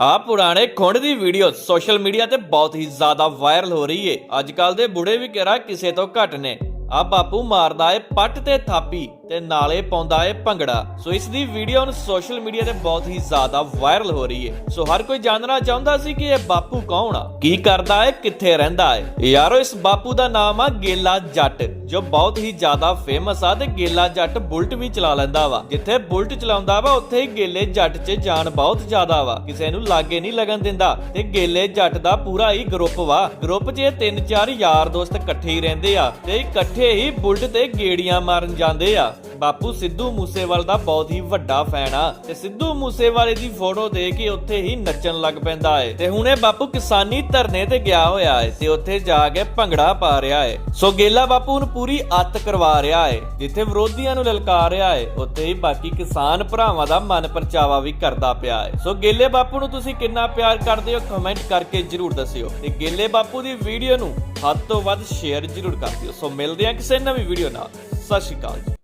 ਆ ਪੁਰਾਣੇ ਖੁੰਡ ਦੀ ਵੀਡੀਓ ਸੋਸ਼ਲ ਮੀਡੀਆ ਤੇ ਬਹੁਤ ਹੀ ਜ਼ਿਆਦਾ ਵਾਇਰਲ ਹੋ ਰਹੀ ਏ। ਅੱਜ ਕੱਲ ਦੇ ਬੁੜੇ ਵੀ ਕਿਹੜਾ ਕਿਸੇ ਤੋਂ ਘੱਟ ਨੇ। ਆ ਬਾਪੂ ਮਾਰਦਾ ਏ ਪੱਟ ਤੇ ਥਾਪੀ। ਤੇ ਨਾਲੇ ਪਾਉਂਦਾ ਏ ਭੰਗੜਾ। ਸੋ ਇਸ ਦੀ ਵੀਡੀਓ ਹੁਣ ਸੋਸ਼ਲ ਮੀਡੀਆ ਤੇ ਬਹੁਤ ਹੀ ਜ਼ਿਆਦਾ ਵਾਇਰਲ ਹੋ ਰਹੀ ਏ। ਸੋ ਹਰ ਕੋਈ ਜਾਣਨਾ ਚਾਹੁੰਦਾ ਸੀ ਕਿ ਇਹ ਬਾਪੂ ਕੌਣ ਆ? ਕੀ ਕਰਦਾ ਏ? ਕਿੱਥੇ ਰਹਿੰਦਾ ਏ? ਯਾਰੋ, ਇਸ ਬਾਪੂ ਦਾ ਨਾਮ ਆ ਗੇਲਾ ਜੱਟ, ਜੋ ਬਹੁਤ ਹੀ ਜ਼ਿਆਦਾ ਫੇਮਸ ਆ ਤੇ ਗੇਲਾ ਜੱਟ ਬੁਲਟ ਵੀ ਚਲਾ ਲੈਂਦਾ ਵਾ। ਜਿੱਥੇ ਬੁਲਟ ਚਲਾਉਂਦਾ ਵਾ, ਉੱਥੇ ਹੀ ਗੇਲੇ ਜੱਟ 'ਚ ਜਾਨ ਬਹੁਤ ਜ਼ਿਆਦਾ ਵਾ। ਕਿਸੇ ਨੂੰ ਲਾਗੇ ਨਹੀਂ ਲੱਗਣ ਦਿੰਦਾ ਤੇ ਗੇਲੇ ਜੱਟ ਦਾ ਪੂਰਾ ਹੀ ਗਰੁੱਪ ਵਾ। ਗਰੁੱਪ 'ਚ ਇਹ ਤਿੰਨ ਚਾਰ ਯਾਰ ਦੋਸਤ ਇਕੱਠੇ ਹੀ ਰਹਿੰਦੇ ਆ ਤੇ ਇਕੱਠੇ ਹੀ ਬੁਲਟ ਤੇ ਗੇੜੀਆਂ ਮਾਰਨ ਜਾਂਦੇ ਆ। ਬਾਪੂ ਸਿੱਧੂ ਮੂਸੇਵਾਲ ਦਾ ਬਹੁਤ ਹੀ ਵੱਡਾ ਫੈਨ ਆ ਤੇ ਸਿੱਧੂ ਮੂਸੇਵਾਲੇ ਦੀ ਫੋਟੋ ਦੇ ਕੇ ਉੱਥੇ ਹੀ ਨੱਚਣ ਲੱਗ ਪੈਂਦਾ ਏ। ਤੇ ਹੁਣੇ ਬਾਪੂ ਕਿਸਾਨੀ ਧਰਨੇ ਤੇ ਗਿਆ ਹੋਇਆ ਏ ਤੇ ਉੱਥੇ ਜਾ ਕੇ ਭੰਗੜਾ ਪਾ ਰਿਹਾ ਏ। ਸੋ ਗੇਲਾ ਬਾਪੂ ਨੂੰ ਪੂਰੀ ਅੱਤ ਕਰਵਾ ਰਿਹਾ ਏ। ਜਿੱਥੇ ਵਿਰੋਧੀਆਂ ਨੂੰ ਲਲਕਾਰ ਰਿਹਾ ਏ, ਉੱਥੇ ਹੀ ਬਾਕੀ ਕਿਸਾਨ ਭਰਾਵਾਂ ਦਾ ਮਨ ਪਰਚਾਵਾ ਵੀ ਕਰਦਾ ਪਿਆ ਏ। ਸੋ ਗੇਲੇ ਬਾਪੂ ਨੂੰ ਤੁਸੀਂ ਕਿੰਨਾ ਪਿਆਰ ਕਰਦੇ ਹੋ ਕਮੈਂਟ ਕਰਕੇ ਜਰੂਰ ਦੱਸਿਓ ਤੇ ਗੇਲੇ ਬਾਪੂ ਦੀ ਵੀਡੀਓ ਨੂੰ ਹੱਦ ਤੋਂ ਵੱਧ ਸ਼ੇਅਰ ਜਰੂਰ ਕਰ ਦਿਓ। ਸੋ ਮਿਲਦੇ ਆ ਕਿਸੇ ਨਵੀਂ ਵੀਡੀਓ ਨਾਲ। ਸਤਿ ਸ਼੍ਰੀ ਅਕਾਲ